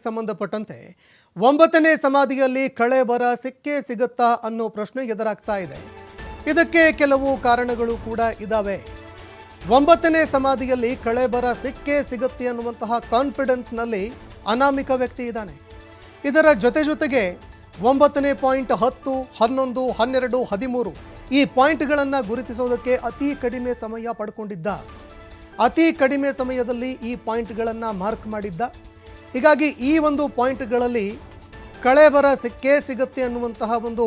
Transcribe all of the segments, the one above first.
ಸಂಬಂಧಪಟ್ಟಂತೆ ಒಂಬತ್ತನೇ ಸಮಾಧಿಯಲ್ಲಿ ಕಳೆ ಬರ ಸಿಕ್ಕೇ ಸಿಗುತ್ತಾ ಅನ್ನೋ ಪ್ರಶ್ನೆ ಎದುರಾಗ್ತಾ ಇದೆ. ಇದಕ್ಕೆ ಕೆಲವು ಕಾರಣಗಳು ಕೂಡ ಇದ್ದಾವೆ ಒಂಬತ್ತನೇ ಸಮಾಧಿಯಲ್ಲಿ ಕಳೆ ಬರ ಸಿಕ್ಕೇ ಸಿಗುತ್ತೆ ಅನ್ನುವಂತಹ ಕಾನ್ಫಿಡೆನ್ಸ್ನಲ್ಲಿ ಅನಾಮಿಕ ವ್ಯಕ್ತಿ ಇದ್ದಾನೆ. ಇದರ ಜೊತೆ ಜೊತೆಗೆ ಒಂಬತ್ತನೇ ಪಾಯಿಂಟ್ ಹತ್ತು, ಹನ್ನೊಂದು, ಹನ್ನೆರಡು, ಹದಿಮೂರು ಈ ಪಾಯಿಂಟ್ಗಳನ್ನು ಗುರುತಿಸೋದಕ್ಕೆ ಅತಿ ಕಡಿಮೆ ಸಮಯ ಪಡ್ಕೊಂಡಿದ್ದ. ಅತಿ ಕಡಿಮೆ ಸಮಯದಲ್ಲಿ ಈ ಪಾಯಿಂಟ್ಗಳನ್ನು ಮಾರ್ಕ್ ಮಾಡಿದ್ದ. ಹೀಗಾಗಿ ಈ ಒಂದು ಪಾಯಿಂಟ್ಗಳಲ್ಲಿ ಕಳೆ ಬರ ಸಿಕ್ಕೇ ಸಿಗುತ್ತೆ ಅನ್ನುವಂತಹ ಒಂದು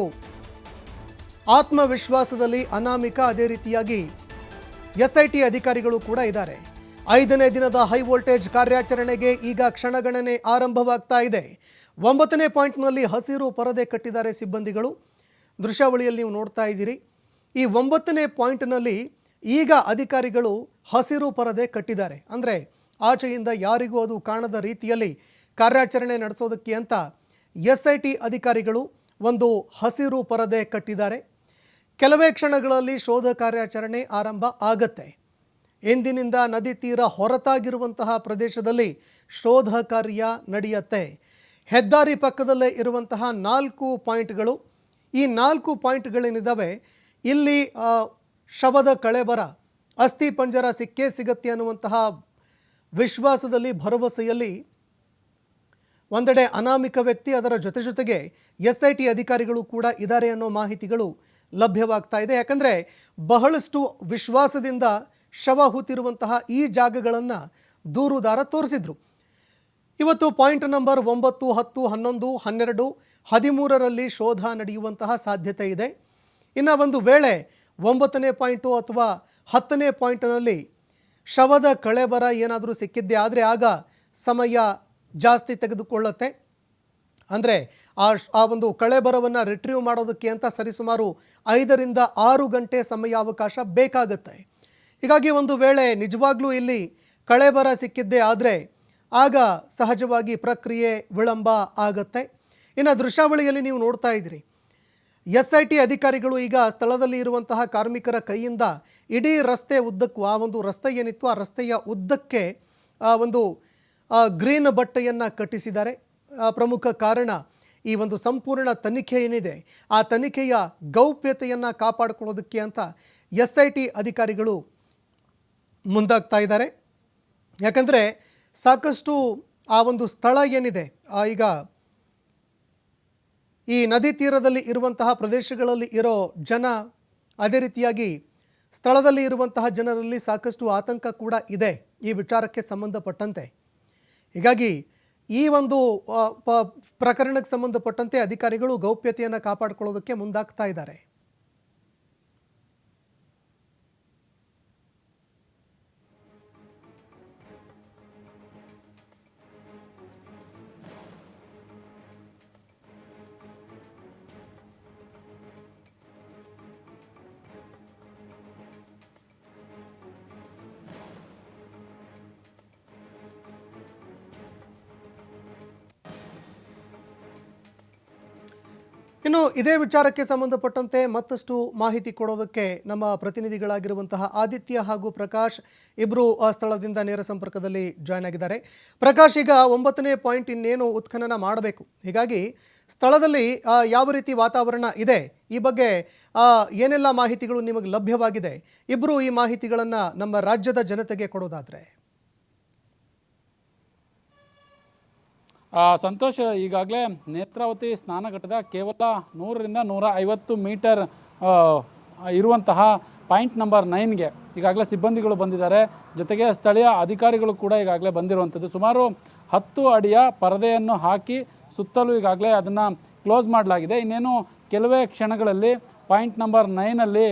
ಆತ್ಮವಿಶ್ವಾಸದಲ್ಲಿ ಅನಾಮಿಕ ಅದೇ ರೀತಿಯಾಗಿ ಎಸ್ ಐ ಟಿ ಅಧಿಕಾರಿಗಳು ಕೂಡ ಇದ್ದಾರೆ. ಐದನೇ ದಿನದ ಹೈ ವೋಲ್ಟೇಜ್ ಕಾರ್ಯಾಚರಣೆಗೆ ಈಗ ಕ್ಷಣಗಣನೆ ಆರಂಭವಾಗ್ತಾ ಇದೆ. ಒಂಬತ್ತನೇ ಪಾಯಿಂಟ್ನಲ್ಲಿ ಹಸಿರು ಪರದೆ ಕಟ್ಟಿದ್ದಾರೆ ಸಿಬ್ಬಂದಿಗಳು. ದೃಶ್ಯಾವಳಿಯಲ್ಲಿ ನೀವು ನೋಡ್ತಾ ಇದ್ದೀರಿ. ಈ ಒಂಬತ್ತನೇ ಪಾಯಿಂಟ್ನಲ್ಲಿ ಈಗ ಅಧಿಕಾರಿಗಳು ಹಸಿರು ಪರದೆ ಕಟ್ಟಿದ್ದಾರೆ. ಅಂದರೆ ಆಚೆಯಿಂದ ಯಾರಿಗೂ ಅದು ಕಾಣದ ರೀತಿಯಲ್ಲಿ ಕಾರ್ಯಾಚರಣೆ ನಡೆಸೋದಕ್ಕೆ ಅಂತ ಎಸ್ ಐ ಟಿ ಅಧಿಕಾರಿಗಳು ಒಂದು ಹಸಿರು ಪರದೆ ಕಟ್ಟಿದ್ದಾರೆ. ಕೆಲವೇ ಕ್ಷಣಗಳಲ್ಲಿ ಶೋಧ ಕಾರ್ಯಾಚರಣೆ ಆರಂಭ ಆಗತ್ತೆ. ಇಂದಿನಿಂದ ನದಿ ತೀರ ಹೊರತಾಗಿರುವಂತಹ ಪ್ರದೇಶದಲ್ಲಿ ಶೋಧ ಕಾರ್ಯ ನಡೆಯುತ್ತೆ. ಹೆದ್ದಾರಿ ಪಕ್ಕದಲ್ಲೇ ಇರುವಂತಹ ನಾಲ್ಕು ಪಾಯಿಂಟ್ಗಳು. ಈ ನಾಲ್ಕು ಪಾಯಿಂಟ್ಗಳೇನಿದ್ದಾವೆ ಇಲ್ಲಿ ಶವದ ಕಳೆಬರ, ಅಸ್ಥಿ ಪಂಜರ ಸಿಕ್ಕೇ ಸಿಗತ್ತೆ ಅನ್ನುವಂತಹ ವಿಶ್ವಾಸದಲ್ಲಿ ಭರವಸೆಯಲ್ಲಿ ಒಂದೆಡೆ ಅನಾಮಿಕ ವ್ಯಕ್ತಿ ಅದರ ಜೊತೆ ಜೊತೆಗೆ ಎಸ್ ಐ ಟಿ ಅಧಿಕಾರಿಗಳು ಕೂಡ ಇದ್ದಾರೆ ಅನ್ನೋ ಮಾಹಿತಿಗಳು ಲಭ್ಯವಾಗ್ತಾ ಇದೆ. ಯಾಕಂದರೆ ಬಹಳಷ್ಟು ವಿಶ್ವಾಸದಿಂದ ಶವ ಹೂತಿರುವಂತಹ ಈ ಜಾಗಗಳನ್ನು ದೂರುದಾರ ತೋರಿಸಿದ್ರು. ಇವತ್ತು ಪಾಯಿಂಟ್ ನಂಬರ್ ಒಂಬತ್ತು, ಹತ್ತು, ಹನ್ನೊಂದು, ಹನ್ನೆರಡು, ಹದಿಮೂರರಲ್ಲಿ ಶೋಧ ನಡೆಯುವಂತಹ ಸಾಧ್ಯತೆ ಇದೆ. ಇನ್ನು ಒಂದು ವೇಳೆ ಒಂಬತ್ತನೇ ಪಾಯಿಂಟು ಅಥವಾ ಹತ್ತನೇ ಪಾಯಿಂಟ್ನಲ್ಲಿ ಶವದ ಕಳೆಬರ ಏನಾದರೂ ಸಿಕ್ಕಿದ್ದೆ ಆದರೆ ಆಗ ಸಮಯ ಜಾಸ್ತಿ ತೆಗೆದುಕೊಳ್ಳುತ್ತೆ. ಅಂದರೆ ಆ ಆ ಒಂದು ಕಳೆಬರವನ್ನು ರಿಟ್ರೀವ್ ಮಾಡೋದಕ್ಕೆ ಅಂತ ಸರಿಸುಮಾರು ಐದರಿಂದ ಆರು ಗಂಟೆ ಸಮಯ ಅವಕಾಶ ಬೇಕಾಗುತ್ತೆ. ಹೀಗಾಗಿ ಒಂದು ವೇಳೆ ನಿಜವಾಗ್ಲೂ ಇಲ್ಲಿ ಕಳೆಬರ ಸಿಕ್ಕಿದ್ದೇ ಆದರೆ ಆಗ ಸಹಜವಾಗಿ ಪ್ರಕ್ರಿಯೆ ವಿಳಂಬ ಆಗುತ್ತೆ. ಇನ್ನು ದೃಶ್ಯಾವಳಿಯಲ್ಲಿ ನೀವು ನೋಡ್ತಾ ಇದ್ದೀರಿ. ಎಸ್ ಐ ಟಿ ಅಧಿಕಾರಿಗಳು ಈಗ ಸ್ಥಳದಲ್ಲಿ ಇರುವಂತಹ ಕಾರ್ಮಿಕರ ಕೈಯಿಂದ ಇಡೀ ರಸ್ತೆ ಉದ್ದಕ್ಕೂ, ಆ ಒಂದು ರಸ್ತೆ ಏನಿತ್ತು ಆ ರಸ್ತೆಯ ಉದ್ದಕ್ಕೆ ಒಂದು ಗ್ರೀನ್ ಬಟ್ಟೆಯನ್ನು ಕಟ್ಟಿಸಿದ್ದಾರೆ. ಪ್ರಮುಖ ಕಾರಣ ಈ ಒಂದು ಸಂಪೂರ್ಣ ತನಿಖೆ ಏನಿದೆ, ಆ ತನಿಖೆಯ ಗೌಪ್ಯತೆಯನ್ನು ಕಾಪಾಡಿಕೊಳ್ಳೋದಕ್ಕೆ ಅಂತ ಎಸ್ ಐ ಟಿ ಅಧಿಕಾರಿಗಳು ಮುಂದಾಗ್ತಾ ಇದ್ದಾರೆ. ಯಾಕಂದರೆ ಸಾಕಷ್ಟು ಆ ಒಂದು ಸ್ಥಳ ಏನಿದೆ ಈಗ ಈ ನದಿ ತೀರದಲ್ಲಿ ಇರುವಂತಹ ಪ್ರದೇಶಗಳಲ್ಲಿ ಇರೋ ಜನ ಅದೇ ರೀತಿಯಾಗಿ ಸ್ಥಳದಲ್ಲಿ ಇರುವಂತಹ ಜನರಲ್ಲಿ ಸಾಕಷ್ಟು ಆತಂಕ ಕೂಡ ಇದೆ ಈ ವಿಚಾರಕ್ಕೆ ಸಂಬಂಧಪಟ್ಟಂತೆ. ಹೀಗಾಗಿ ಈ ಒಂದು ಪ್ರಕರಣಕ್ಕೆ ಸಂಬಂಧಪಟ್ಟಂತೆ ಅಧಿಕಾರಿಗಳು ಗೌಪ್ಯತೆಯನ್ನು ಕಾಪಾಡಿಕೊಳ್ಳೋದಕ್ಕೆ ಮುಂದಾಗ್ತಾ ಇದ್ದಾರೆ. ಇನ್ನು ಇದೇ ವಿಚಾರಕ್ಕೆ ಸಂಬಂಧಪಟ್ಟಂತೆ ಮತ್ತಷ್ಟು ಮಾಹಿತಿ ಕೊಡೋದಕ್ಕೆ ನಮ್ಮ ಪ್ರತಿನಿಧಿಗಳಾಗಿರುವಂತಹ ಆದಿತ್ಯ ಹಾಗೂ ಪ್ರಕಾಶ್ ಇಬ್ಬರು ಆ ಸ್ಥಳದಿಂದ ನೇರ ಸಂಪರ್ಕದಲ್ಲಿ ಜಾಯ್ನ್ ಆಗಿದ್ದಾರೆ. ಪ್ರಕಾಶ್ ಈಗ ಒಂಬತ್ತನೇ ಪಾಯಿಂಟ್ ಇನ್ನೇನು ಉತ್ಖನನ ಮಾಡಬೇಕು? ಹೀಗಾಗಿ ಸ್ಥಳದಲ್ಲಿ ಯಾವ ರೀತಿ ವಾತಾವರಣ ಇದೆ? ಈ ಬಗ್ಗೆ ಏನೆಲ್ಲ ಮಾಹಿತಿಗಳು ನಿಮಗೆ ಲಭ್ಯವಾಗಿದೆ? ಇಬ್ಬರು ಈ ಮಾಹಿತಿಗಳನ್ನು ನಮ್ಮ ರಾಜ್ಯದ ಜನತೆಗೆ ಕೊಡೋದಾದರೆ. ಸಂತೋಷ್, ಈಗಾಗಲೇ ನೇತ್ರಾವತಿ ಸ್ನಾನಘಟ್ಟದ ಕೇವಲ ನೂರರಿಂದ ನೂರ ಐವತ್ತು ಮೀಟರ್ ಇರುವಂತಹ ಪಾಯಿಂಟ್ ನಂಬರ್ ನೈನ್ಗೆ ಈಗಾಗಲೇ ಸಿಬ್ಬಂದಿಗಳು ಬಂದಿದ್ದಾರೆ. ಜೊತೆಗೆ ಸ್ಥಳೀಯ ಅಧಿಕಾರಿಗಳು ಕೂಡ ಈಗಾಗಲೇ ಬಂದಿರುವಂಥದ್ದು. ಸುಮಾರು ಹತ್ತು ಅಡಿಯ ಪರದೆಯನ್ನು ಹಾಕಿ ಸುತ್ತಲೂ ಈಗಾಗಲೇ ಅದನ್ನು ಕ್ಲೋಸ್ ಮಾಡಲಾಗಿದೆ. ಇನ್ನೇನು ಕೆಲವೇ ಕ್ಷಣಗಳಲ್ಲಿ ಪಾಯಿಂಟ್ ನಂಬರ್ ನೈನಲ್ಲಿ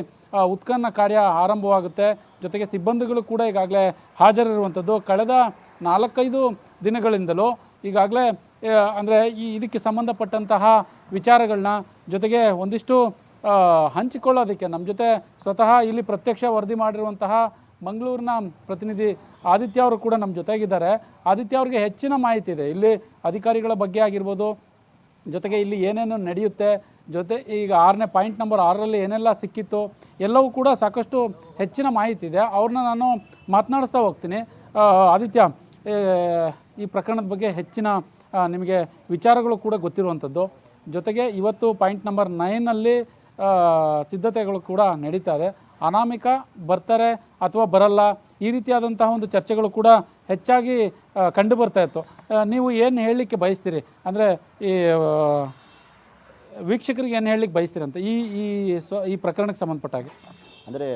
ಉತ್ಖನನ ಕಾರ್ಯ ಆರಂಭವಾಗುತ್ತೆ. ಜೊತೆಗೆ ಸಿಬ್ಬಂದಿಗಳು ಕೂಡ ಈಗಾಗಲೇ ಹಾಜರಿರುವಂಥದ್ದು. ಕಳೆದ ನಾಲ್ಕೈದು ದಿನಗಳಿಂದಲೂ ಈಗಾಗಲೇ ಅಂದರೆ ಈ ಇದಕ್ಕೆ ಸಂಬಂಧಪಟ್ಟಂತಹ ವಿಚಾರಗಳನ್ನ ಜೊತೆಗೆ ಒಂದಿಷ್ಟು ಹಂಚಿಕೊಳ್ಳೋದಕ್ಕೆ ನಮ್ಮ ಜೊತೆ ಸ್ವತಃ ಇಲ್ಲಿ ಪ್ರತ್ಯಕ್ಷ ವರದಿ ಮಾಡಿರುವಂತಹ ಮಂಗಳೂರಿನ ಪ್ರತಿನಿಧಿ ಆದಿತ್ಯ ಅವರು ಕೂಡ ನಮ್ಮ ಜೊತೆಗಿದ್ದಾರೆ. ಆದಿತ್ಯ ಅವ್ರಿಗೆ ಹೆಚ್ಚಿನ ಮಾಹಿತಿ ಇದೆ. ಇಲ್ಲಿ ಅಧಿಕಾರಿಗಳ ಬಗ್ಗೆ ಆಗಿರ್ಬೋದು, ಜೊತೆಗೆ ಇಲ್ಲಿ ಏನೇನು ನಡೆಯುತ್ತೆ, ಜೊತೆ ಈಗ ಆರನೇ ಪಾಯಿಂಟ್ ನಂಬರ್ ಆರರಲ್ಲಿ ಏನೆಲ್ಲ ಸಿಕ್ಕಿತ್ತು, ಎಲ್ಲವೂ ಕೂಡ ಸಾಕಷ್ಟು ಹೆಚ್ಚಿನ ಮಾಹಿತಿ ಇದೆ. ಅವ್ರನ್ನ ನಾನು ಮಾತನಾಡಿಸ್ತಾ ಹೋಗ್ತೀನಿ. ಆದಿತ್ಯ ಈ ಪ್ರಕರಣದ ಬಗ್ಗೆ ಹೆಚ್ಚಿನ ನಿಮಗೆ ವಿಚಾರಗಳು ಕೂಡ ಗೊತ್ತಿರುವಂಥದ್ದು. ಜೊತೆಗೆ ಇವತ್ತು ಪಾಯಿಂಟ್ ನಂಬರ್ ನೈನಲ್ಲಿ ಸಿದ್ಧತೆಗಳು ಕೂಡ ನಡೀತಾ ಇದೆ. ಅನಾಮಿಕ ಬರ್ತಾರೆ ಅಥವಾ ಬರಲ್ಲ, ಈ ರೀತಿಯಾದಂತಹ ಒಂದು ಚರ್ಚೆಗಳು ಕೂಡ ಹೆಚ್ಚಾಗಿ ಕಂಡು ಬರ್ತಾ ಇತ್ತು. ನೀವು ಏನು ಹೇಳಲಿಕ್ಕೆ ಬಯಸ್ತೀರಿ? ಅಂದರೆ ಈ ವೀಕ್ಷಕರಿಗೆ ಏನು ಹೇಳಲಿಕ್ಕೆ ಬಯಸ್ತೀರಿ ಅಂತ, ಈ ಈ ಸ್ವ, ಈ ಪ್ರಕರಣಕ್ಕೆ ಸಂಬಂಧಪಟ್ಟ ಹಾಗೆ ಅಂದರೆ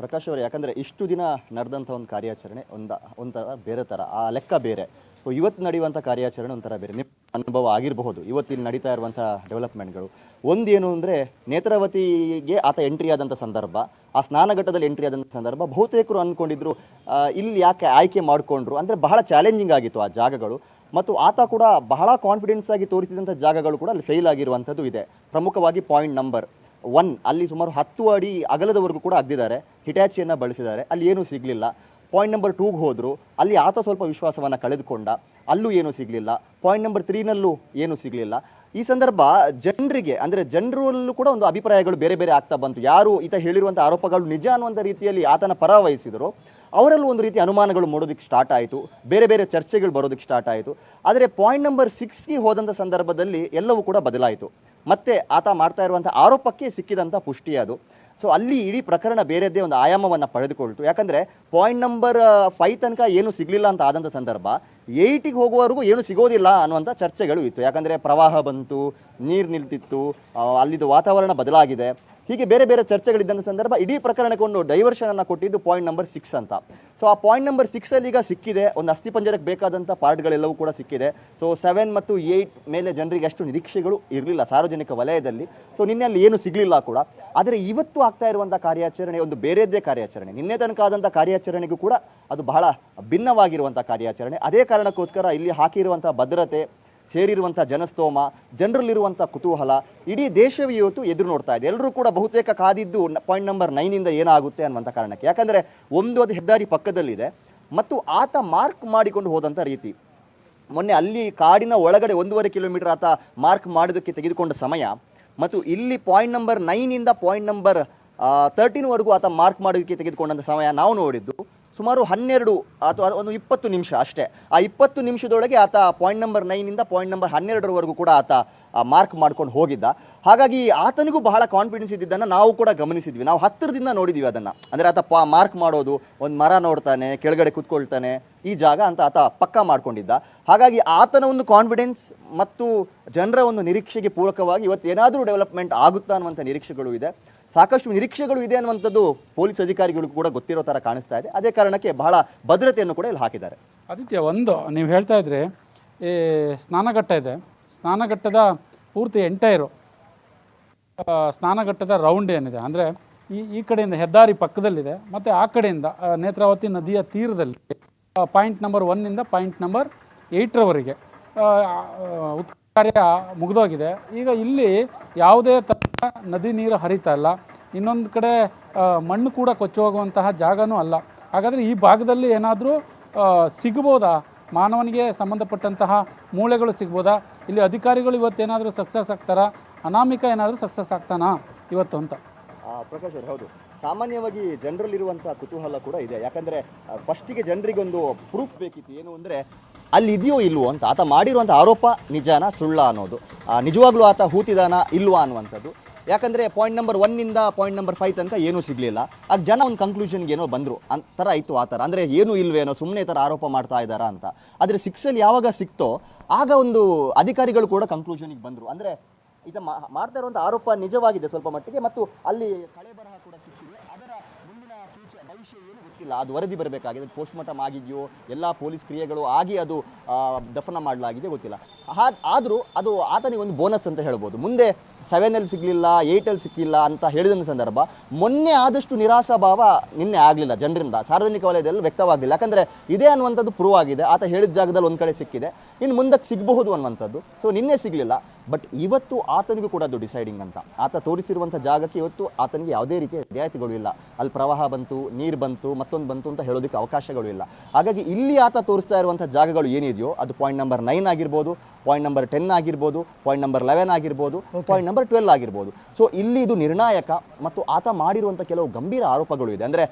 ಪ್ರಕಾಶ್ ಅವರು, ಯಾಕಂದರೆ ಇಷ್ಟು ದಿನ ನಡೆದಂಥ ಒಂದು ಕಾರ್ಯಾಚರಣೆ ಒಂದು, ಒಂಥರ ಬೇರೆ ಥರ ಆ ಲೆಕ್ಕ ಬೇರೆ. ಸೊ ಇವತ್ತು ನಡೆಯುವಂಥ ಕಾರ್ಯಾಚರಣೆ ಒಂಥರ ಬೇರೆ. ನಿಮ್ಮ ಅನುಭವ ಆಗಿರಬಹುದು. ಇವತ್ತಿಲ್ಲಿ ನಡೀತಾ ಇರುವಂಥ ಡೆವಲಪ್ಮೆಂಟ್ಗಳು ಒಂದೇನು ಅಂದರೆ, ನೇತ್ರಾವತಿಗೆ ಆತ ಎಂಟ್ರಿ ಆದಂಥ ಸಂದರ್ಭ, ಆ ಸ್ನಾನಘಟ್ಟದಲ್ಲಿ ಎಂಟ್ರಿ ಆದಂಥ ಸಂದರ್ಭ ಬಹುತೇಕರು ಅಂದ್ಕೊಂಡಿದ್ರು ಇಲ್ಲಿ ಯಾಕೆ ಆಯ್ಕೆ ಮಾಡಿಕೊಂಡ್ರು ಅಂದರೆ ಬಹಳ ಚಾಲೆಂಜಿಂಗ್ ಆಗಿತ್ತು ಆ ಜಾಗಗಳು. ಮತ್ತು ಆತ ಕೂಡ ಬಹಳ ಕಾನ್ಫಿಡೆನ್ಸ್ ಆಗಿ ತೋರಿಸಿದಂಥ ಜಾಗಗಳು ಕೂಡ ಅಲ್ಲಿ ಫೇಲ್ ಆಗಿರುವಂಥದ್ದು ಇದೆ. ಪ್ರಮುಖವಾಗಿ ಪಾಯಿಂಟ್ ನಂಬರ್ ಒನ್ ಅಲ್ಲಿ ಸುಮಾರು ಹತ್ತು ಅಡಿ ಅಗಲದವರೆಗೂ ಕೂಡ ಅಗ್ದಿದ್ದಾರೆ. ಹಿಟ್ಯಾಚಿಯನ್ನು ಬಳಸಿದ್ದಾರೆ. ಅಲ್ಲಿ ಏನೂ ಸಿಗಲಿಲ್ಲ. ಪಾಯಿಂಟ್ ನಂಬರ್ ಟೂಗೆ ಹೋದರು, ಅಲ್ಲಿ ಆತ ಸ್ವಲ್ಪ ವಿಶ್ವಾಸವನ್ನು ಕಳೆದುಕೊಂಡ, ಅಲ್ಲೂ ಏನೂ ಸಿಗಲಿಲ್ಲ. ಪಾಯಿಂಟ್ ನಂಬರ್ ತ್ರೀನಲ್ಲೂ ಏನೂ ಸಿಗಲಿಲ್ಲ. ಈ ಸಂದರ್ಭ ಜನರಿಗೆ, ಅಂದರೆ ಜನರಲ್ಲೂ ಕೂಡ ಒಂದು ಅಭಿಪ್ರಾಯಗಳು ಬೇರೆ ಬೇರೆ ಆಗ್ತಾ ಬಂತು. ಯಾರು ಈತ ಹೇಳಿರುವಂಥ ಆರೋಪಗಳು ನಿಜ ಅನ್ನುವಂಥ ರೀತಿಯಲ್ಲಿ ಆತನ ಪರ ವಹಿಸಿದರು. ಅವರಲ್ಲೂ ಒಂದು ರೀತಿ ಅನುಮಾನಗಳು ಮೂಡೋದಕ್ಕೆ ಸ್ಟಾರ್ಟ್ ಆಯಿತು. ಬೇರೆ ಬೇರೆ ಚರ್ಚೆಗಳು ಬರೋದಕ್ಕೆ ಸ್ಟಾರ್ಟ್ ಆಯಿತು. ಆದರೆ ಪಾಯಿಂಟ್ ನಂಬರ್ ಸಿಕ್ಸ್ಗೆ ಹೋದಂಥ ಸಂದರ್ಭದಲ್ಲಿ ಎಲ್ಲವೂ ಕೂಡ ಬದಲಾಯಿತು. ಮತ್ತೆ ಆತ ಮಾಡ್ತಾ ಇರುವಂಥ ಆರೋಪಕ್ಕೆ ಸಿಕ್ಕಿದಂಥ ಪುಷ್ಟಿ ಅದು. ಸೊ ಅಲ್ಲಿ ಇಡೀ ಪ್ರಕರಣ ಬೇರೆದ್ದೇ ಒಂದು ಆಯಾಮವನ್ನು ಪಡೆದುಕೊಳ್ತು. ಯಾಕಂದರೆ ಪಾಯಿಂಟ್ ನಂಬರ್ ಫೈವ್ ತನಕ ಏನು ಸಿಗಲಿಲ್ಲ ಅಂತ ಆದಂಥ ಸಂದರ್ಭ ಏಯ್ಟಿಗೆ ಹೋಗುವವರೆಗೂ ಏನು ಸಿಗೋದಿಲ್ಲ ಅನ್ನುವಂಥ ಚರ್ಚೆಗಳು ಇತ್ತು. ಯಾಕಂದರೆ ಪ್ರವಾಹ ಬಂತು, ನೀರು ನಿಲ್ತಿತ್ತು ಅಲ್ಲಿದ್ದು ವಾತಾವರಣ ಬದಲಾಗಿದೆ. ಹೀಗೆ ಬೇರೆ ಬೇರೆ ಚರ್ಚೆಗಳಿದ್ದಂಥ ಸಂದರ್ಭ ಇಡೀ ಪ್ರಕರಣಕ್ಕೆ ಒಂದು ಡೈವರ್ಷನ್ ಅನ್ನು ಕೊಟ್ಟಿದ್ದು ಪಾಯಿಂಟ್ ನಂಬರ್ ಸಿಕ್ಸ್ ಅಂತ. ಸೊ ಆ ಪಾಯಿಂಟ್ ನಂಬರ್ ಸಿಕ್ಸಲ್ಲಿ ಈಗ ಸಿಕ್ಕಿದೆ. ಒಂದು ಅಸ್ಥಿಪಂಜರಕ್ಕೆ ಬೇಕಾದಂಥ ಪಾರ್ಟ್ಗಳೆಲ್ಲವೂ ಕೂಡ ಸಿಕ್ಕಿದೆ. ಸೊ ಸೆವೆನ್ ಮತ್ತು ಏಯ್ಟ್ ಮೇಲೆ ಜನರಿಗೆ ಅಷ್ಟು ನಿರೀಕ್ಷೆಗಳು ಇರಲಿಲ್ಲ ಸಾರ್ವಜನಿಕ ವಲಯದಲ್ಲಿ. ಸೊ ನಿನ್ನೆ ಅಲ್ಲಿ ಏನು ಸಿಗಲಿಲ್ಲ ಕೂಡ. ಆದರೆ ಇವತ್ತು ಆಗ್ತಾ ಇರುವಂಥ ಕಾರ್ಯಾಚರಣೆ ಒಂದು ಬೇರೆದ್ದೇ ಕಾರ್ಯಾಚರಣೆ. ನಿನ್ನೆ ತನಕ ಆದಂಥ ಕಾರ್ಯಾಚರಣೆಗೂ ಕೂಡ ಅದು ಬಹಳ ಭಿನ್ನವಾಗಿರುವಂಥ ಕಾರ್ಯಾಚರಣೆ. ಅದೇ ಕಾರಣಕ್ಕೋಸ್ಕರ ಇಲ್ಲಿ ಹಾಕಿರುವಂಥ ಭದ್ರತೆ ಸೇರಿರುವಂಥ ಜನಸ್ತೋಮ, ಜನರಲ್ಲಿರುವಂಥ ಕುತೂಹಲ, ಇಡೀ ದೇಶವೇ ಇವತ್ತು ಎದುರು ನೋಡ್ತಾ ಇದೆ. ಎಲ್ಲರೂ ಕೂಡ ಬಹುತೇಕ ಕಾದಿದ್ದು ಪಾಯಿಂಟ್ ನಂಬರ್ ನೈನಿಂದ ಏನಾಗುತ್ತೆ ಅನ್ನುವಂಥ ಕಾರಣಕ್ಕೆ. ಯಾಕಂದರೆ ಒಂದು ಅದು ಹೆದ್ದಾರಿ ಪಕ್ಕದಲ್ಲಿದೆ, ಮತ್ತು ಆತ ಮಾರ್ಕ್ ಮಾಡಿಕೊಂಡು ಹೋದಂಥ ರೀತಿ. ಮೊನ್ನೆ ಅಲ್ಲಿ ಕಾಡಿನ ಒಳಗಡೆ ಒಂದೂವರೆ ಕಿಲೋಮೀಟರ್ ಆತ ಮಾರ್ಕ್ ಮಾಡೋದಕ್ಕೆ ತೆಗೆದುಕೊಂಡ ಸಮಯ, ಮತ್ತು ಇಲ್ಲಿ ಪಾಯಿಂಟ್ ನಂಬರ್ ನೈನಿಂದ ಪಾಯಿಂಟ್ ನಂಬರ್ ತರ್ಟೀನ್ವರೆಗೂ ಆತ ಮಾರ್ಕ್ ಮಾಡೋದಕ್ಕೆ ತೆಗೆದುಕೊಂಡಂಥ ಸಮಯ ನಾವು ನೋಡಿದ್ದು. ಸುಮಾರು ಹನ್ನೆರಡು ಅಥವಾ ಒಂದು ಇಪ್ಪತ್ತು ನಿಮಿಷ ಅಷ್ಟೇ. ಆ ಇಪ್ಪತ್ತು ನಿಮಿಷದೊಳಗೆ ಆತ ಪಾಯಿಂಟ್ ನಂಬರ್ ನೈನಿಂದ ಪಾಯಿಂಟ್ ನಂಬರ್ ಹನ್ನೆರಡರವರೆಗೂ ಕೂಡ ಆತ ಮಾರ್ಕ್ ಮಾಡ್ಕೊಂಡು ಹೋಗಿದ್ದ. ಹಾಗಾಗಿ ಆತನಿಗೂ ಬಹಳ ಕಾನ್ಫಿಡೆನ್ಸ್ ಇದ್ದಿದ್ದನ್ನು ನಾವು ಕೂಡ ಗಮನಿಸಿದ್ವಿ. ನಾವು ಹತ್ತಿರದಿಂದ ನೋಡಿದ್ವಿ ಅದನ್ನು. ಅಂದರೆ ಆತ ಪಾ ಮಾರ್ಕ್ ಮಾಡೋದು, ಒಂದು ಮರ ನೋಡ್ತಾನೆ, ಕೆಳಗಡೆ ಕೂತ್ಕೊಳ್ತಾನೆ, ಈ ಜಾಗ ಅಂತ ಆತ ಪಕ್ಕ ಮಾಡ್ಕೊಂಡಿದ್ದ. ಹಾಗಾಗಿ ಆತನ ಒಂದು ಕಾನ್ಫಿಡೆನ್ಸ್ ಮತ್ತು ಜನರ ಒಂದು ನಿರೀಕ್ಷೆಗೆ ಪೂರಕವಾಗಿ ಇವತ್ತು ಏನಾದರೂ ಡೆವಲಪ್ಮೆಂಟ್ ಆಗುತ್ತಾ ಅನ್ನುವಂಥ ನಿರೀಕ್ಷೆಗಳು ಇದೆ. ಸಾಕಷ್ಟು ನಿರೀಕ್ಷೆಗಳು ಇದೆ ಅನ್ನುವಂಥದ್ದು ಪೊಲೀಸ್ ಅಧಿಕಾರಿಗಳಿಗೂ ಕೂಡ ಗೊತ್ತಿರೋ ಥರ ಕಾಣಿಸ್ತಾ ಇದೆ. ಅದೇ ಕಾರಣಕ್ಕೆ ಬಹಳ ಭದ್ರತೆಯನ್ನು ಕೂಡ ಇಲ್ಲಿ ಹಾಕಿದ್ದಾರೆ. ಆದಿತ್ಯ, ಒಂದು, ನೀವು ಹೇಳ್ತಾ ಇದ್ರೆ ಈ ಸ್ನಾನಘಟ್ಟ ಇದೆ. ಸ್ನಾನಘಟ್ಟದ ಪೂರ್ತಿ ಎಂಟೈರು ಸ್ನಾನಘಟ್ಟದ ರೌಂಡ್ ಏನಿದೆ. ಅಂದರೆ ಈ ಈ ಕಡೆಯಿಂದ ಹೆದ್ದಾರಿ ಪಕ್ಕದಲ್ಲಿದೆ, ಮತ್ತು ಆ ಕಡೆಯಿಂದ ನೇತ್ರಾವತಿ ನದಿಯ ತೀರದಲ್ಲಿ ಪಾಯಿಂಟ್ ನಂಬರ್ ಒನ್ನಿಂದ ಪಾಯಿಂಟ್ ನಂಬರ್ ಏಯ್ಟ್ರವರೆಗೆ ಉತ್ಕ ಕಾರ್ಯ ಮುಗಿದೋಗಿದೆ. ಈಗ ಇಲ್ಲಿ ಯಾವುದೇ ಥರ ನದಿ ನೀರು ಹರಿತಾ ಇಲ್ಲ. ಇನ್ನೊಂದು ಕಡೆ ಮಣ್ಣು ಕೂಡ ಕೊಚ್ಚಿ ಹೋಗುವಂತಹ ಜಾಗನೂ ಅಲ್ಲ. ಹಾಗಾದರೆ ಈ ಭಾಗದಲ್ಲಿ ಏನಾದರೂ ಸಿಗ್ಬೋದಾ? ಮಾನವನಿಗೆ ಸಂಬಂಧಪಟ್ಟಂತಹ ಮೂಳೆಗಳು ಸಿಗ್ಬೋದಾ? ಇಲ್ಲಿ ಅಧಿಕಾರಿಗಳು ಇವತ್ತೇನಾದರೂ ಸಕ್ಸಸ್ ಆಗ್ತಾರಾ? ಅನಾಮಿಕ ಏನಾದರೂ ಸಕ್ಸಸ್ ಆಗ್ತಾನಾ ಇವತ್ತು ಅಂತ? ಪ್ರಕಾಶ್ ಅವರು, ಹೌದು. ಸಾಮಾನ್ಯವಾಗಿ ಜನರಲ್ಲಿರುವಂಥ ಕುತೂಹಲ ಕೂಡ ಇದೆ. ಯಾಕಂದ್ರೆ ಫಸ್ಟಿಗೆ ಜನರಿಗೊಂದು ಪ್ರೂಫ್ ಬೇಕಿತ್ತು. ಏನು ಅಂದರೆ ಅಲ್ಲಿ ಇದೆಯೋ ಇಲ್ವೋ ಅಂತ ಆತ ಮಾಡಿರುವಂಥ ಆರೋಪ ನಿಜಾನ ಸುಳ್ಳ ಅನ್ನೋದು. ನಿಜವಾಗ್ಲೂ ಆತ ಹೂತಿದಾನ ಇಲ್ವಾ ಅನ್ನುವಂಥದ್ದು. ಯಾಕಂದರೆ ಪಾಯಿಂಟ್ ನಂಬರ್ ಒನ್ನಿಂದ ಪಾಯಿಂಟ್ ನಂಬರ್ ಫೈವ್ ತನಕ ಏನೂ ಸಿಗಲಿಲ್ಲ. ಆಗ ಜನ ಒಂದು ಕನ್ಕ್ಲೂಷನ್ಗೆ ಏನೋ ಬಂದರು. ಅಂತ ಥರ ಇತ್ತು ಆ ಥರ ಅಂದರೆ ಏನೂ ಇಲ್ವೇನೋ ಸುಮ್ಮನೆ ಥರ ಆರೋಪ ಮಾಡ್ತಾ ಇದ್ದಾರಾ ಅಂತ. ಆದರೆ ಸಿಕ್ಸಲ್ಲಿ ಯಾವಾಗ ಸಿಕ್ತೋ ಆಗ ಒಂದು ಅಧಿಕಾರಿಗಳು ಕೂಡ ಕನ್ಕ್ಲೂಷನಿಗೆ ಬಂದರು. ಅಂದರೆ ಇದು ಮಾಡ್ತಾ ಇರುವಂಥ ಆರೋಪ ನಿಜವಾಗಿದೆ ಸ್ವಲ್ಪ ಮಟ್ಟಿಗೆ. ಮತ್ತು ಅಲ್ಲಿ ಕಳೆ ಅದರ ಫ್ಯೂಚರ್ ಭವಿಷ್ಯ ಏನು ಗೊತ್ತಿಲ್ಲ. ಅದು ವರದಿ ಬರಬೇಕಾಗಿದೆ. ಪೋಸ್ಟ್ ಮಾರ್ಟಮ್ ಆಗಿದೆಯೋ, ಎಲ್ಲ ಪೊಲೀಸ್ ಕ್ರಿಯೆಗಳು ಆಗಿ ಅದು ದಫನ ಮಾಡಲಾಗಿದೆ ಗೊತ್ತಿಲ್ಲ. ಆದರೂ ಅದು ಆತನಿಗೆ ಒಂದು ಬೋನಸ್ ಅಂತ ಹೇಳ್ಬೋದು. ಮುಂದೆ ಸೆವೆನಲ್ಲಿ ಸಿಗಲಿಲ್ಲ ಏಯ್ಟಲ್ಲಿ ಸಿಕ್ಕಿಲ್ಲ ಅಂತ ಹೇಳಿದ ಸಂದರ್ಭ, ಮೊನ್ನೆ ಆದಷ್ಟು ನಿರಾಶಾಭಾವ ನಿನ್ನೆ ಆಗಲಿಲ್ಲ ಜನರಿಂದ. ಸಾರ್ವಜನಿಕ ವಲಯದಲ್ಲಿ ವ್ಯಕ್ತವಾಗಲಿಲ್ಲ. ಯಾಕಂದರೆ ಇದೇ ಅನ್ನುವಂಥದ್ದು ಪ್ರೂವ್ ಆಗಿದೆ. ಆತ ಹೇಳಿದ ಜಾಗದಲ್ಲಿ ಒಂದು ಕಡೆ ಸಿಕ್ಕಿದೆ. ಇನ್ನು ಮುಂದಕ್ಕೆ ಸಿಗಬಹುದು ಅನ್ನುವಂಥದ್ದು. ಸೊ ನಿನ್ನೆ ಸಿಗಲಿಲ್ಲ. ಬಟ್ ಇವತ್ತು ಆತನಿಗೂ ಕೂಡ ಅದು ಡಿಸೈಡಿಂಗ್ ಅಂತ. ಆತ ತೋರಿಸಿರುವಂಥ ಜಾಗಕ್ಕೆ ಇವತ್ತು ಆತನಿಗೆ ಯಾವುದೇ ರೀತಿಯ ರಿಯಾಯಿತಿಗಳು ಇಲ್ಲ. ಅಲ್ಲಿ ಪ್ರವಾಹ ಬಂತು ನೀರು ಬಂತು ಮತ್ತೊಂದು ಬಂತು ಅಂತ ಹೇಳೋದಕ್ಕೆ ಅವಕಾಶಗಳು ಇಲ್ಲ. ಹಾಗಾಗಿ ಇಲ್ಲಿ ಆತ ತೋರಿಸ್ತಾ ಇರುವಂಥ ಜಾಗಗಳು ಏನಿದೆಯೋ ಅದು ಪಾಯಿಂಟ್ ನಂಬರ್ ನೈನ್ ಆಗಿರ್ಬೋದು ಪಾಯಿಂಟ್ ನಂಬರ್ ಟೆನ್ ಆಗಿರ್ಬೋದು ಪಾಯಿಂಟ್ ನಂಬರ್ ಲೆವೆನ್ ಆಗಿರ್ಬೋದು ಪಾಯಿಂಟ್ ನಂಬರ್ ಟ್ವೆಲ್ ಆಗಿರ್ಬೋದು. ಸೊ ಇಲ್ಲಿ ಇದು ನಿರ್ಣಾಯಕ ಮತ್ತು ಆತ ಮಾಡಿರುವಂಥ ಕೆಲವು ಗಂಭೀರ ಆರೋಪಗಳು ಇದೆ. ಅಂದರೆ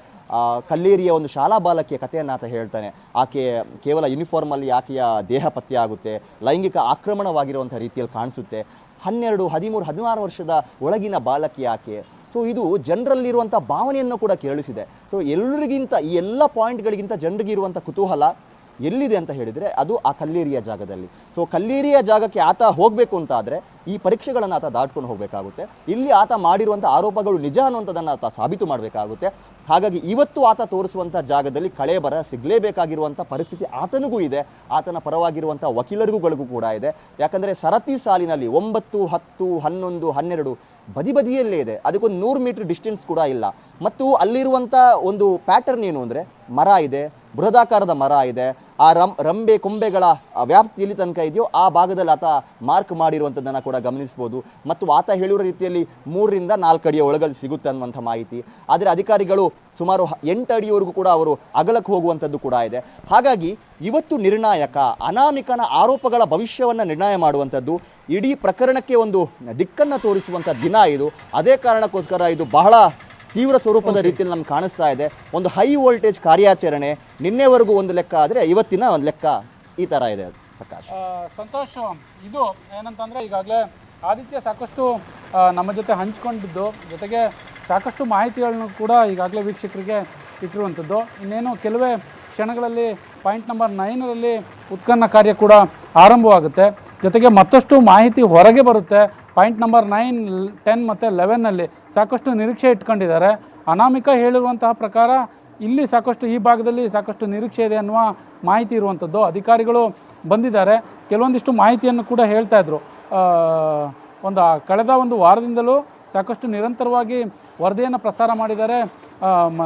ಕಲ್ಲೇರಿಯ ಒಂದು ಶಾಲಾ ಬಾಲಕಿಯ ಕಥೆಯನ್ನು ಆತ ಹೇಳ್ತಾನೆ. ಆಕೆ ಕೇವಲ ಯೂನಿಫಾರ್ಮಲ್ಲಿ ಆಕೆಯ ದೇಹ ಪತ್ತೆ ಆಗುತ್ತೆ ಲೈಂಗಿಕ ಆಕ್ರಮಣವಾಗಿರುವಂಥ ರೀತಿಯಲ್ಲಿ ಕಾಣಿಸುತ್ತೆ. ಹನ್ನೆರಡು ಹದಿಮೂರು ಹದಿನಾರು ವರ್ಷದ ಒಳಗಿನ ಬಾಲಕಿ ಆಕೆ ಸೊ ಇದು ಜನರಲ್ಲಿರುವಂಥ ಭಾವನೆಯನ್ನು ಕೂಡ ಕೇಳಿಸಿದೆ. ಸೊ ಎಲ್ಲರಿಗಿಂತ ಈ ಎಲ್ಲ ಪಾಯಿಂಟ್ಗಳಿಗಿಂತ ಜನರಿಗೆ ಇರುವಂಥ ಕುತೂಹಲ ಎಲ್ಲಿದೆ ಅಂತ ಹೇಳಿದರೆ ಅದು ಆ ಕಲ್ಲೇರಿಯ ಜಾಗದಲ್ಲಿ. ಸೊ ಕಲ್ಲೇರಿಯ ಜಾಗಕ್ಕೆ ಆತ ಹೋಗಬೇಕು ಅಂತ ಆದರೆ ಈ ಪರೀಕ್ಷೆಗಳನ್ನು ಆತ ದಾಟ್ಕೊಂಡು ಹೋಗಬೇಕಾಗುತ್ತೆ. ಇಲ್ಲಿ ಆತ ಮಾಡಿರುವಂಥ ಆರೋಪಗಳು ನಿಜ ಅನ್ನುವಂಥದ್ದನ್ನು ಆತ ಸಾಬೀತು ಮಾಡಬೇಕಾಗುತ್ತೆ. ಹಾಗಾಗಿ ಇವತ್ತು ಆತ ತೋರಿಸುವಂಥ ಜಾಗದಲ್ಲಿ ಕಳೆ ಬರ ಸಿಗಲೇಬೇಕಾಗಿರುವಂಥ ಪರಿಸ್ಥಿತಿ ಆತನಿಗೂ ಇದೆ. ಆತನ ಪರವಾಗಿರುವಂಥ ವಕೀಲರಿಗೂ ಕೂಡ ಇದೆ. ಯಾಕಂದರೆ ಸರತಿ ಸಾಲಿನಲ್ಲಿ ಒಂಬತ್ತು, ಹತ್ತು, ಹನ್ನೊಂದು, ಹನ್ನೆರಡು ಬದಿ ಬದಿಯಲ್ಲೇ ಇದೆ. ಅದಕ್ಕೊಂದು ನೂರು ಮೀಟ್ರ್ ಡಿಸ್ಟೆನ್ಸ್ ಕೂಡ ಇಲ್ಲ. ಮತ್ತು ಅಲ್ಲಿರುವಂಥ ಒಂದು ಪ್ಯಾಟರ್ನ್ ಏನು ಅಂದರೆ ಮರ ಇದೆ ಬೃಹದಾಕಾರದ ಮರ ಇದೆ. ಆ ರಂ, ರಂಬೆ ಕೊಂಬೆಗಳ ವ್ಯಾಪ್ತಿಯಲ್ಲಿ ತನಕ ಇದೆಯೋ ಆ ಭಾಗದಲ್ಲಿ ಆತ ಮಾರ್ಕ್ ಮಾಡಿರುವಂಥದ್ದನ್ನು ಕೂಡ ಗಮನಿಸ್ಬೋದು ಮತ್ತು ಆತ ಹೇಳಿರೋ ರೀತಿಯಲ್ಲಿ ಮೂರರಿಂದ ನಾಲ್ಕು ಅಡಿಯ ಒಳಗಲ್ಲಿ ಸಿಗುತ್ತೆ ಅನ್ನುವಂಥ ಮಾಹಿತಿ. ಆದರೆ ಅಧಿಕಾರಿಗಳು ಸುಮಾರು ಎಂಟು ಅಡಿಯವರೆಗೂ ಕೂಡ ಅವರು ಅಗಲಕ್ಕೆ ಹೋಗುವಂಥದ್ದು ಕೂಡ ಇದೆ. ಹಾಗಾಗಿ ಇವತ್ತು ನಿರ್ಣಾಯಕ, ಅನಾಮಿಕನ ಆರೋಪಗಳ ಭವಿಷ್ಯವನ್ನು ನಿರ್ಣಯ ಮಾಡುವಂಥದ್ದು ಇಡೀ ಪ್ರಕರಣಕ್ಕೆ ಒಂದು ದಿಕ್ಕನ್ನು ತೋರಿಸುವಂಥ ದಿನ ಇದು. ಅದೇ ಕಾರಣಕ್ಕೋಸ್ಕರ ಇದು ಬಹಳ ತೀವ್ರ ಸ್ವರೂಪದ ರೀತಿಯಲ್ಲಿ ನಮ್ಗೆ ಕಾಣಿಸ್ತಾ ಇದೆ. ಒಂದು ಹೈ ವೋಲ್ಟೇಜ್ ಕಾರ್ಯಾಚರಣೆ ನಿನ್ನೆವರೆಗೂ ಒಂದು ಲೆಕ್ಕ ಆದರೆ ಇವತ್ತಿನ ಒಂದು ಲೆಕ್ಕ ಈ ಥರ ಇದೆ ಪ್ರಕಾಶ್. ಸಂತೋಷ್ ಇದು ಏನಂತಂದರೆ ಈಗಾಗಲೇ ಆದಿತ್ಯ ಸಾಕಷ್ಟು ನಮ್ಮ ಜೊತೆ ಹಂಚ್ಕೊಂಡಿದ್ದು. ಜೊತೆಗೆ ಸಾಕಷ್ಟು ಮಾಹಿತಿಗಳನ್ನು ಕೂಡ ಈಗಾಗಲೇ ವೀಕ್ಷಕರಿಗೆ ಇಟ್ಟಿರುವಂಥದ್ದು. ಇನ್ನೇನು ಕೆಲವೇ ಕ್ಷಣಗಳಲ್ಲಿ ಪಾಯಿಂಟ್ ನಂಬರ್ ನೈನರಲ್ಲಿ ಉತ್ಖನನ ಕಾರ್ಯ ಕೂಡ ಆರಂಭವಾಗುತ್ತೆ. ಜೊತೆಗೆ ಮತ್ತಷ್ಟು ಮಾಹಿತಿ ಹೊರಗೆ ಬರುತ್ತೆ. ಪಾಯಿಂಟ್ ನಂಬರ್ ನೈನ್ ಟೆನ್ ಮತ್ತು ಲೆವೆನ್ನಲ್ಲಿ ಸಾಕಷ್ಟು ನಿರೀಕ್ಷೆ ಇಟ್ಕೊಂಡಿದ್ದಾರೆ. ಅನಾಮಿಕ ಹೇಳಿರುವಂತಹ ಪ್ರಕಾರ ಇಲ್ಲಿ ಸಾಕಷ್ಟು ಈ ಭಾಗದಲ್ಲಿ ಸಾಕಷ್ಟು ನಿರೀಕ್ಷೆ ಇದೆ ಅನ್ನುವ ಮಾಹಿತಿ ಇರುವಂಥದ್ದು ಅಧಿಕಾರಿಗಳು ಬಂದಿದ್ದಾರೆ. ಕೆಲವೊಂದಿಷ್ಟು ಮಾಹಿತಿಯನ್ನು ಕೂಡ ಹೇಳ್ತಾ ಇದ್ರು. ಒಂದು ಕಳೆದ ಒಂದು ವಾರದಿಂದಲೂ ಸಾಕಷ್ಟು ನಿರಂತರವಾಗಿ ವರದಿಯನ್ನು ಪ್ರಸಾರ ಮಾಡಿದ್ದಾರೆ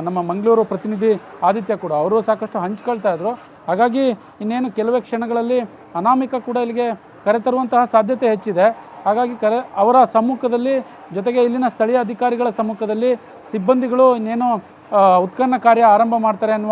ನಮ್ಮ ಮಂಗಳೂರು ಪ್ರತಿನಿಧಿ ಆದಿತ್ಯ ಕೂಡ. ಅವರು ಸಾಕಷ್ಟು ಹಂಚ್ಕೊಳ್ತಾ ಇದ್ರು. ಹಾಗಾಗಿ ಇನ್ನೇನು ಕೆಲವೇ ಕ್ಷಣಗಳಲ್ಲಿ ಅನಾಮಿಕ ಕೂಡ ಇಲ್ಲಿಗೆ ಕರೆತರುವಂತಹ ಸಾಧ್ಯತೆ ಹೆಚ್ಚಿದೆ. ಹಾಗಾಗಿ ಕರೆ ಅವರ ಸಮ್ಮುಖದಲ್ಲಿ ಜೊತೆಗೆ ಇಲ್ಲಿನ ಸ್ಥಳೀಯ ಅಧಿಕಾರಿಗಳ ಸಮ್ಮುಖದಲ್ಲಿ ಸಿಬ್ಬಂದಿಗಳು ಇನ್ನೇನು ಉತ್ಖನನ ಕಾರ್ಯ ಆರಂಭ ಮಾಡ್ತಾರೆ ಅನ್ನುವ